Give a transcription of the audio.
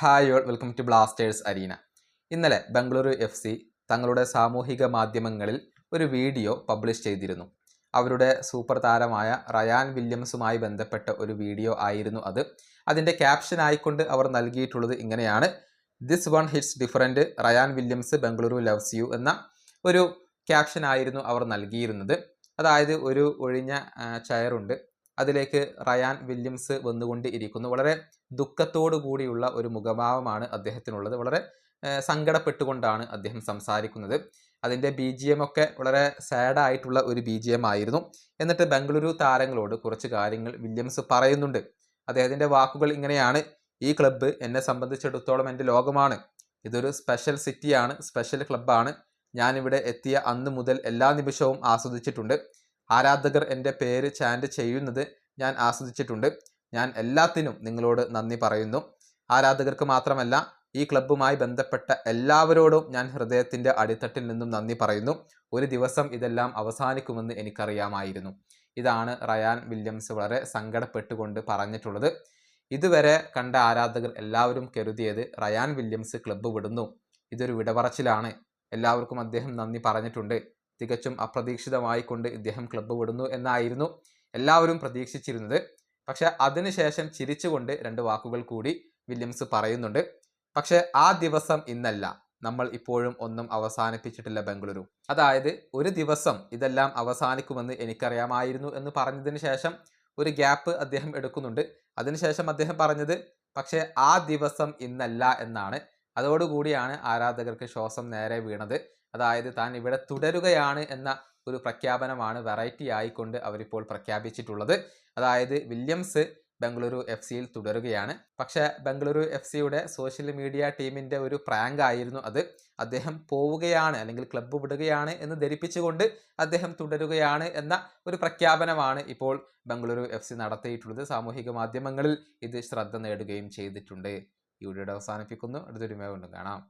Hi all welcome to Blasters arena ഇന്നലെ Bengaluru F C തങ്ങളുടെ സാമൂഹിക മാധ്യമങ്ങളിൽ ഒരു വീഡിയോ പബ്ലിഷ് ചെയ്തിരുന്നു. അവരുടെ സൂപ്പർ താരമായ റയാൻ വില്യംസുമായി ബന്ധപ്പെട്ട ഒരു വീഡിയോ ആയിരുന്നു അത്. അതിന്റെ ക്യാപ്ഷൻ ആയിക്കൊണ്ട് അവർ നൽകിയിട്ടുള്ളത് ഇങ്ങനെയാണ്. This one hits different Ryan Williams Bengaluru loves you എന്ന ഒരു ക്യാപ്ഷൻ ആയിരുന്നു അവർ നൽകിയിരുന്നത്. അതായത് ഒരു ഒഴിഞ്ഞ ചെയറുണ്ട് അതിലേക്ക് റയാൻ വില്യംസ് വന്നുകൊണ്ട് ഇരിക്കുന്നു വളരെ ദുഃഖത്തോടു കൂടിയുള്ള ഒരു മുഖഭാവമാണ് അദ്ദേഹത്തിനുള്ളത്. വളരെ സങ്കടപ്പെട്ടുകൊണ്ടാണ് അദ്ദേഹം സംസാരിക്കുന്നത്. അതിന്റെ ബി ജി എം ഒക്കെ വളരെ സാഡായിട്ടുള്ള ഒരു ബി ജി എം ആയിരുന്നു. എന്നിട്ട് ബംഗളൂരു താരങ്ങളോട് കുറച്ച് കാര്യങ്ങൾ വില്യംസ് പറയുന്നുണ്ട്. അദ്ദേഹത്തിന്റെ വാക്കുകൾ ഇങ്ങനെയാണ്. ഈ ക്ലബ്ബ് എന്നെ സംബന്ധിച്ചിടത്തോളം എന്റെ ലോകമാണ്. ഇതൊരു സ്പെഷ്യൽ സിറ്റിയാണ് സ്പെഷ്യൽ ക്ലബ്ബാണ്. ഞാനിവിടെ എത്തിയ അന്ന് മുതൽ എല്ലാ നിമിഷവും ആസ്വദിച്ചിട്ടുണ്ട്. ആരാധകർ എന്റെ പേര് ചാൻഡ് ചെയ്യുന്നത് ഞാൻ ആസ്വദിച്ചിട്ടുണ്ട്. ഞാൻ എല്ലാത്തിനും നിങ്ങളോട് നന്ദി പറയുന്നു. ആരാധകർക്ക് മാത്രമല്ല ഈ ക്ലബ്ബുമായി ബന്ധപ്പെട്ട എല്ലാവരോടും ഞാൻ ഹൃദയത്തിന്റെ അടിത്തട്ടിൽ നിന്നും നന്ദി പറയുന്നു. ഒരു ദിവസം ഇതെല്ലാം അവസാനിക്കുമെന്ന് എനിക്കറിയാമായിരുന്നു. ഇതാണ് റയാൻ വില്യംസ് വളരെ സങ്കടപ്പെട്ടുകൊണ്ട് പറഞ്ഞിട്ടുള്ളത്. ഇതുവരെ കണ്ട ആരാധകർ എല്ലാവരും കരുതിയത് റയാൻ വില്യംസ് ക്ലബ്ബ് വിടുന്നു. ഇതൊരു വിടപറച്ചിലാണ് എല്ലാവർക്കും അദ്ദേഹം നന്ദി പറഞ്ഞിട്ടുണ്ട്. തികച്ചും അപ്രതീക്ഷിതമായി കൊണ്ട് ഇദ്ദേഹം ക്ലബ്ബ് വിടുന്നു എന്നായിരുന്നു എല്ലാവരും പ്രതീക്ഷിച്ചിരുന്നത്. പക്ഷെ അതിനുശേഷം ചിരിച്ചുകൊണ്ട് രണ്ട് വാക്കുകൾ കൂടി വില്യംസ് പറയുന്നുണ്ട്. പക്ഷേ ആ ദിവസം ഇന്നല്ല. നമ്മൾ ഇപ്പോഴും ഒന്നും അവസാനിപ്പിച്ചിട്ടില്ല ബംഗളൂരു. അതായത് ഒരു ദിവസം ഇതെല്ലാം അവസാനിക്കുമെന്ന് എനിക്കറിയാമായിരുന്നു എന്ന് പറഞ്ഞതിന് ശേഷം ഒരു ഗ്യാപ്പ് അദ്ദേഹം എടുക്കുന്നുണ്ട്. അതിനുശേഷം അദ്ദേഹം പറഞ്ഞത് പക്ഷേ ആ ദിവസം ഇന്നല്ല എന്നാണ്. അതോടുകൂടിയാണ് ആരാധകർക്ക് ശ്വാസം നേരെ വീണത്. അതായത് താൻ ഇവിടെ തുടരുകയാണ് എന്ന ഒരു പ്രഖ്യാപനമാണ് വെറൈറ്റി ആയിക്കൊണ്ട് അവരിപ്പോൾ പ്രഖ്യാപിച്ചിട്ടുള്ളത്. അതായത് വില്യംസ് ബംഗളൂരു എഫ് സിയിൽ തുടരുകയാണ്. പക്ഷേ ബംഗളൂരു എഫ് സിയുടെ സോഷ്യൽ മീഡിയ ടീമിന്റെ ഒരു പ്രാങ്ക് ആയിരുന്നു അത്. അദ്ദേഹം പോവുകയാണ് അല്ലെങ്കിൽ ക്ലബ്ബ് വിടുകയാണ് എന്ന് ധരിപ്പിച്ചുകൊണ്ട് അദ്ദേഹം തുടരുകയാണ് എന്ന ഒരു പ്രഖ്യാപനമാണ് ഇപ്പോൾ ബംഗളൂരു എഫ് സി നടത്തിയിട്ടുള്ളത്. സാമൂഹിക മാധ്യമങ്ങളിൽ ഇത് ശ്രദ്ധ നേടുകയും ചെയ്തിട്ടുണ്ട്. ഈ വീഡിയോ അവസാനിപ്പിക്കുന്നു. അടുത്തൊരു വീണ്ടും കാണാം.